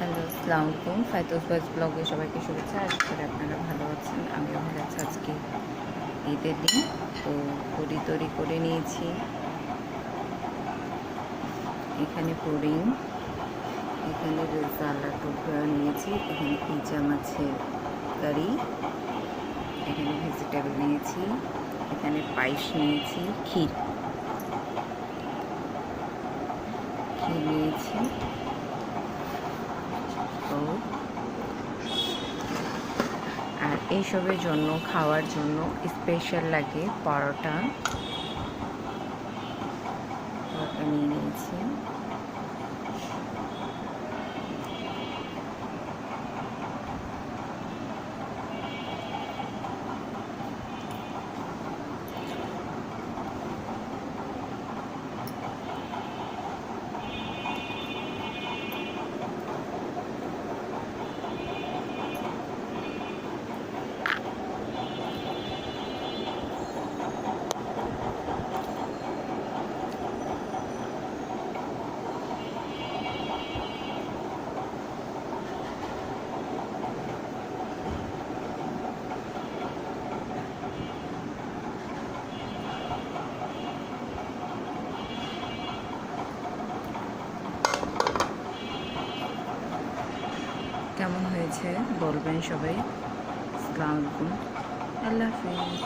Hello, আসসালামু আলাইকুম। ফাইতোস বয়েস ব্লগে সবাইকে শুভেচ্ছা। আশা করি আপনারা ভালো আছেন, আমিও ভালো আছি। আজকে ঈদের দিন, তো পুরি তৈরি করে নিয়েছি। এখানে পুডিং এখানে রেজালা টুকরা নিয়েছি, এখানে পিজা মাছের কারি, এখানে ভেজিটেবল নিয়েছি, এখানে পায়েস নিয়েছি, ক্ষীর। ক্ষীর নিয়েছি তো আর এইসবের জন্য খাওয়ার জন্য স্পেশাল লাগে পরোটা। পরোটা নিয়ে নিয়েছি কেমন হয়েছে? বলবেন সবাই। আসসালামু আলাইকুম। আল্লাহ হাফিজ।